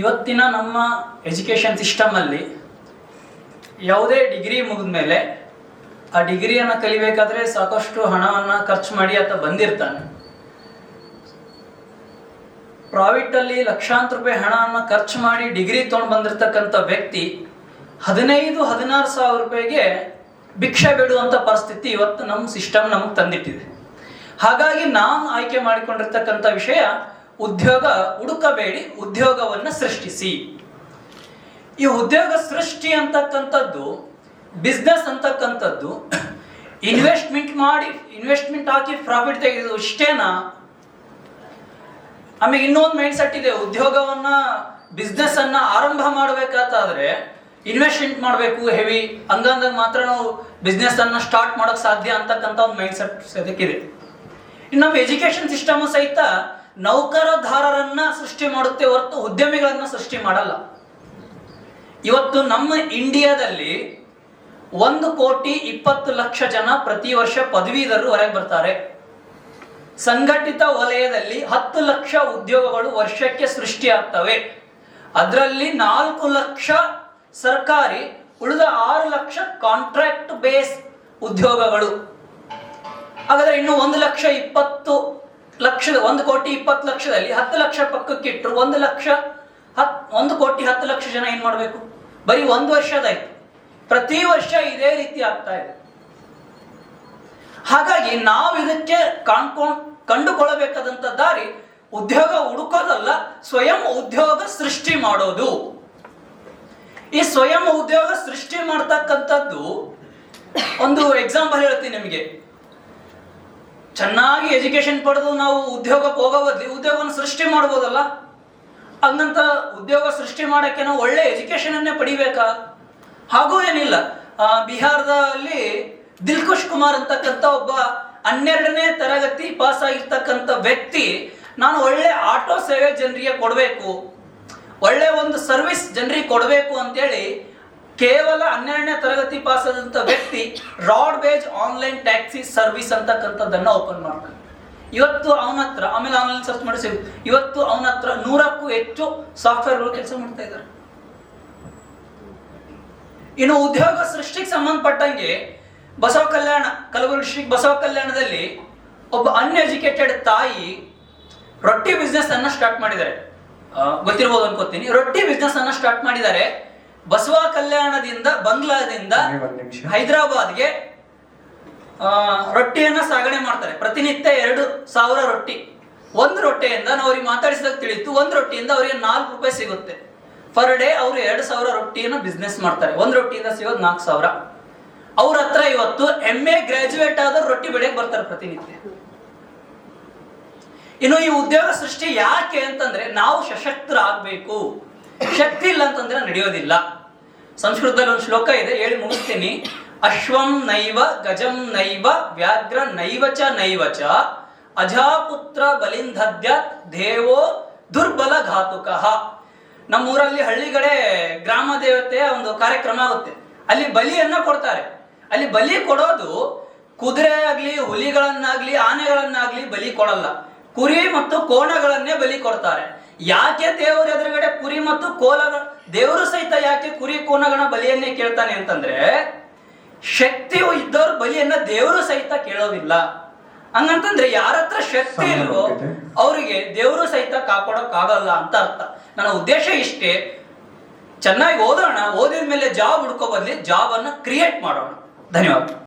ಇವತ್ತಿನ ನಮ್ಮ ಎಜುಕೇಷನ್ ಸಿಸ್ಟಮಲ್ಲಿ ಯಾವುದೇ ಡಿಗ್ರಿ ಮುಗಿದ ಮೇಲೆ ಆ ಡಿಗ್ರಿಯನ್ನು ಕಲಿಬೇಕಾದ್ರೆ ಸಾಕಷ್ಟು ಹಣವನ್ನು ಖರ್ಚು ಮಾಡಿ ಆತ ಬಂದಿರ್ತಾನೆ. ಪ್ರಾವಿಟಲ್ಲಿ ಲಕ್ಷಾಂತರ ರೂಪಾಯಿ ಹಣವನ್ನು ಖರ್ಚು ಮಾಡಿ ಡಿಗ್ರಿ ತೊಗೊಂಡು ಬಂದಿರತಕ್ಕಂಥ ವ್ಯಕ್ತಿ ಹದಿನೈದು, ಹದಿನಾರು ಸಾವಿರ ರೂಪಾಯಿಗೆ ಭಿಕ್ಷೆ ಬಿಡುವಂಥ ಪರಿಸ್ಥಿತಿ ಇವತ್ತು ನಮ್ಮ ಸಿಸ್ಟಮ್ ನಮಗೆ ತಂದಿಟ್ಟಿದೆ. ಹಾಗಾಗಿ ನಾನು ಆಯ್ಕೆ ಮಾಡಿಕೊಂಡಿರ್ತಕ್ಕಂಥ ವಿಷಯ ಉದ್ಯೋಗ ಹುಡುಕಬೇಡಿ, ಉದ್ಯೋಗವನ್ನು ಸೃಷ್ಟಿಸಿ. ಈ ಉದ್ಯೋಗ ಸೃಷ್ಟಿ ಅಂತಕ್ಕಂಥದ್ದು ಬಿಸ್ನೆಸ್ ಅಂತಕ್ಕಂಥದ್ದು ಇನ್ವೆಸ್ಟ್ಮೆಂಟ್ ಮಾಡಿ ಇನ್ವೆಸ್ಟ್ಮೆಂಟ್ ಹಾಕಿ ಪ್ರಾಫಿಟ್ ತೆಗೆದು ಇಷ್ಟೇನಾ? ಆಮೇಲೆ ಇನ್ನೊಂದು ಮೈಂಡ್ ಸೆಟ್ ಇದೆ, ಉದ್ಯೋಗವನ್ನ ಬಿಸ್ನೆಸ್ ಅನ್ನ ಆರಂಭ ಮಾಡಬೇಕಾದ್ರೆ ಇನ್ವೆಸ್ಟ್ಮೆಂಟ್ ಮಾಡಬೇಕು ಹೆವಿ ಹಂಗಂದಾಗ ಮಾತ್ರ ನಾವು ಬಿಸ್ನೆಸ್ ಅನ್ನ ಸ್ಟಾರ್ಟ್ ಮಾಡೋಕೆ ಸಾಧ್ಯ ಅಂತಕ್ಕಂಥ ಒಂದು ಮೈಂಡ್ ಸೆಟ್ ಇದೆ. ಇನ್ನು ನಮ್ಮ ಎಜುಕೇಶನ್ ಸಿಸ್ಟಮ್ ಸಹಿತ ನೌಕರದಾರರನ್ನ ಸೃಷ್ಟಿ ಮಾಡುತ್ತೆ ಹೊರತು ಉದ್ಯಮಿಗಳನ್ನ ಸೃಷ್ಟಿ ಮಾಡಲ್ಲ. ಇವತ್ತು ನಮ್ಮ ಇಂಡಿಯಾದಲ್ಲಿ ಒಂದು ಕೋಟಿ ಇಪ್ಪತ್ತು ಲಕ್ಷ ಜನ ಪ್ರತಿ ವರ್ಷ ಪದವೀಧರರು ಹೊರಗೆ ಬರ್ತಾರೆ. ಸಂಘಟಿತ ವಲಯದಲ್ಲಿ ಹತ್ತು ಲಕ್ಷ ಉದ್ಯೋಗಗಳು ವರ್ಷಕ್ಕೆ ಸೃಷ್ಟಿಯಾಗ್ತವೆ ಅದರಲ್ಲಿ ನಾಲ್ಕು ಲಕ್ಷ ಸರ್ಕಾರಿ, ಉಳಿದ ಆರು ಲಕ್ಷ ಕಾಂಟ್ರಾಕ್ಟ್ ಬೇಸ್ ಉದ್ಯೋಗಗಳು. ಹಾಗಾದ್ರೆ ಇನ್ನು ಒಂದು ಲಕ್ಷ ಇಪ್ಪತ್ತು ಲಕ್ಷದ, ಒಂದು ಕೋಟಿ ಇಪ್ಪತ್ತು ಲಕ್ಷದಲ್ಲಿ ಹತ್ತು ಲಕ್ಷ ಪಕ್ಕಕ್ಕಿಟ್ಟರು ಒಂದು ಲಕ್ಷ, ಹತ್, ಒಂದು ಕೋಟಿ ಹತ್ತು ಲಕ್ಷ ಜನ ಏನ್ ಮಾಡಬೇಕು? ಬರೀ ಒಂದು ವರ್ಷದಾಯ್ತು ಪ್ರತಿ ವರ್ಷ ಇದೇ ರೀತಿ ಆಗ್ತಾ ಇದೆ. ಹಾಗಾಗಿ ನಾವು ಇದಕ್ಕೆ ಕಾಣ್ಕೊಂಡ್ ಕಂಡುಕೊಳ್ಳಬೇಕಾದಂತ ದಾರಿ ಉದ್ಯೋಗ ಹುಡುಕೋದಲ್ಲ, ಸ್ವಯಂ ಉದ್ಯೋಗ ಸೃಷ್ಟಿ ಮಾಡೋದು. ಈ ಸ್ವಯಂ ಉದ್ಯೋಗ ಸೃಷ್ಟಿ ಮಾಡ್ತಕ್ಕಂಥದ್ದು ಒಂದು ಎಕ್ಸಾಂಪಲ್ ಹೇಳ್ತೀನಿ ನಿಮಗೆ. ಚೆನ್ನಾಗಿ ಎಜುಕೇಶನ್ ಪಡೆದು ನಾವು ಉದ್ಯೋಗಕ್ಕೆ ಹೋಗೋ ಉದ್ಯೋಗವನ್ನು ಸೃಷ್ಟಿ ಮಾಡ್ಬೋದಲ್ಲ? ಹಂಗಂತ ಉದ್ಯೋಗ ಸೃಷ್ಟಿ ಮಾಡೋಕ್ಕೆ ನಾವು ಒಳ್ಳೆ ಎಜುಕೇಶನ್ ಅನ್ನೇ ಪಡಿಬೇಕಾ? ಹಾಗೂ ಏನಿಲ್ಲ. ಬಿಹಾರದಲ್ಲಿ ದಿಲ್ಕುಶ್ ಕುಮಾರ್ ಅಂತಕ್ಕಂಥ ಒಬ್ಬ ಹನ್ನೆರಡನೇ ತರಗತಿ ಪಾಸ್ ಆಗಿರ್ತಕ್ಕಂಥ ವ್ಯಕ್ತಿ ನಾನು ಒಳ್ಳೆ ಆಟೋ ಸೇವೆ ಜನರಿಗೆ ಕೊಡಬೇಕು, ಒಳ್ಳೆ ಒಂದು ಸರ್ವಿಸ್ ಜನರಿಗೆ ಕೊಡಬೇಕು ಅಂತೇಳಿ ಕೇವಲ ಹನ್ನೆರಡನೇ ತರಗತಿ ಪಾಸ್ ಆದಂತ ವ್ಯಕ್ತಿ ರಾಡ್ ಬೇಜ್ ಆನ್ಲೈನ್ ಟ್ಯಾಕ್ಸಿ ಸರ್ವಿಸ್ ಅಂತಕ್ಕಂಥದ್ದನ್ನ ಓಪನ್ ಮಾಡ್ತಾನೆ. ಇವತ್ತು ಅವನ ಹತ್ರ, ಆಮೇಲೆ ಆನ್ಲೈನ್ ಸರ್ಚ್ ಮಾಡಿಸಿ ಇವತ್ತು ಅವನ ಹತ್ರ ನೂರಕ್ಕೂ ಹೆಚ್ಚು ಸಾಫ್ಟ್ವೇರ್ಗಳು ಕೆಲಸ ಮಾಡ್ತಾ ಇದ್ದಾರೆ. ಇನ್ನು ಉದ್ಯೋಗ ಸೃಷ್ಟಿಗೆ ಸಂಬಂಧಪಟ್ಟಂಗೆ ಬಸವ ಕಲ್ಯಾಣ, ಕಲಬುರಗಿ ಡಿಸ್ಟ್ರಿಕ್ಟ್ ಬಸವ ಕಲ್ಯಾಣದಲ್ಲಿ ಒಬ್ಬ ಅನ್ಎಜುಕೇಟೆಡ್ ತಾಯಿ ರೊಟ್ಟಿ ಬಿಸ್ನೆಸ್ ಅನ್ನ ಸ್ಟಾರ್ಟ್ ಮಾಡಿದ್ದಾರೆ. ಗೊತ್ತಿರಬಹುದು ಅನ್ಕೋತೀನಿ. ರೊಟ್ಟಿ ಬಿಸ್ನೆಸ್ ಅನ್ನ ಸ್ಟಾರ್ಟ್ ಮಾಡಿದ್ದಾರೆ. ಬಸವ ಕಲ್ಯಾಣದಿಂದ ಬಂಗ್ಲಾದಿಂದ ಹೈದರಾಬಾದ್ಗೆ ಆ, ರೊಟ್ಟಿಯನ್ನ ಸಾಗಣೆ ಮಾಡ್ತಾರೆ. ಪ್ರತಿನಿತ್ಯ ಎರಡು ಸಾವಿರ ರೊಟ್ಟಿ. ಒಂದು ರೊಟ್ಟಿಯಿಂದ ನಾವು ಅವ್ರಿಗೆ ಮಾತಾಡಿಸಿದಾಗ ತಿಳಿತು ಒಂದು ರೊಟ್ಟಿಯಿಂದ ಅವರಿಗೆ ನಾಲ್ಕು ರೂಪಾಯಿ ಸಿಗುತ್ತೆ. ಪರ್ ಡೇ ಅವರು ಎರಡು ಸಾವಿರ ರೊಟ್ಟಿಯನ್ನು ಬಿಸ್ನೆಸ್ ಮಾಡ್ತಾರೆ. ಒಂದು ರೊಟ್ಟಿಯಿಂದ ಸಿಗೋದು ನಾಲ್ಕು ಸಾವಿರ. ಅವ್ರ ಹತ್ರ ಇವತ್ತು ಎಂ ಎ ಗ್ರಾಜುಯೇಟ್ ಆದ ರೊಟ್ಟಿ ಬೆಳೆಗೆ ಬರ್ತಾರೆ ಪ್ರತಿನಿತ್ಯ. ಇನ್ನು ಈ ಉದ್ಯೋಗ ಸೃಷ್ಟಿ ಯಾಕೆ ಅಂತಂದ್ರೆ ನಾವು ಸಶಕ್ತರಾಗಬೇಕು. ಶಕ್ತಿ ಇಲ್ಲ ಅಂತಂದ್ರೆ ನಡೆಯೋದಿಲ್ಲ. ಸಂಸ್ಕೃತದಲ್ಲಿ ಒಂದು ಶ್ಲೋಕ ಇದೆ, ಹೇಳಿ ಮುಗಿಸ್ತೀನಿ. ಅಶ್ವಂ ನೈವ ಗಜಂ ನೈವ ವ್ಯಾಘ್ರ ನೈವಚ ನೈವಚ ಅಜಾಪುತ್ರ ಬಲಿಂಧದ್ಯ ದೇವೋ ದುರ್ಬಲ ಘಾತುಕಃ. ನಮ್ಮೂರಲ್ಲಿ ಹಳ್ಳಿಗಡೆ ಗ್ರಾಮ ದೇವತೆಯ ಒಂದು ಕಾರ್ಯಕ್ರಮ ಆಗುತ್ತೆ. ಅಲ್ಲಿ ಬಲಿಯನ್ನ ಕೊಡ್ತಾರೆ. ಅಲ್ಲಿ ಬಲಿ ಕೊಡೋದು ಕುದುರೆ ಆಗ್ಲಿ, ಹುಲಿಗಳನ್ನಾಗ್ಲಿ, ಆನೆಗಳನ್ನಾಗ್ಲಿ ಬಲಿ ಕೊಡಲ್ಲ. ಕುರಿ ಮತ್ತು ಕೋಣಗಳನ್ನೇ ಬಲಿ ಕೊಡ್ತಾರೆ. ಯಾಕೆ ದೇವರ ಎದುರುಗಡೆ ಕುರಿ ಮತ್ತು ಕೋಲಗಳ ದೇವರು ಸಹಿತ ಯಾಕೆ ಕುರಿ ಕೋನಗಳ ಬಲಿಯನ್ನೇ ಕೇಳ್ತಾನೆ ಅಂತಂದ್ರೆ ಶಕ್ತಿಯು ಇದ್ದವರು ಬಲಿಯನ್ನ ದೇವರು ಸಹಿತ ಕೇಳೋದಿಲ್ಲ. ಹಂಗಂತಂದ್ರೆ ಯಾರ ಹತ್ರ ಶಕ್ತಿ ಇಲ್ವೋ ಅವರಿಗೆ ದೇವರು ಸಹಿತ ಕಾಪಾಡೋಕ್ ಆಗಲ್ಲ ಅಂತ ಅರ್ಥ. ನನ್ನ ಉದ್ದೇಶ ಇಷ್ಟೇ ಚೆನ್ನಾಗಿ ಓದೋಣ ಓದಿದ ಮೇಲೆ ಜಾಬ್ ಹುಡ್ಕೋ ಬದಲಿ ಜಾಬ್ ಅನ್ನ ಕ್ರಿಯೇಟ್ ಮಾಡೋಣ. ಧನ್ಯವಾದ.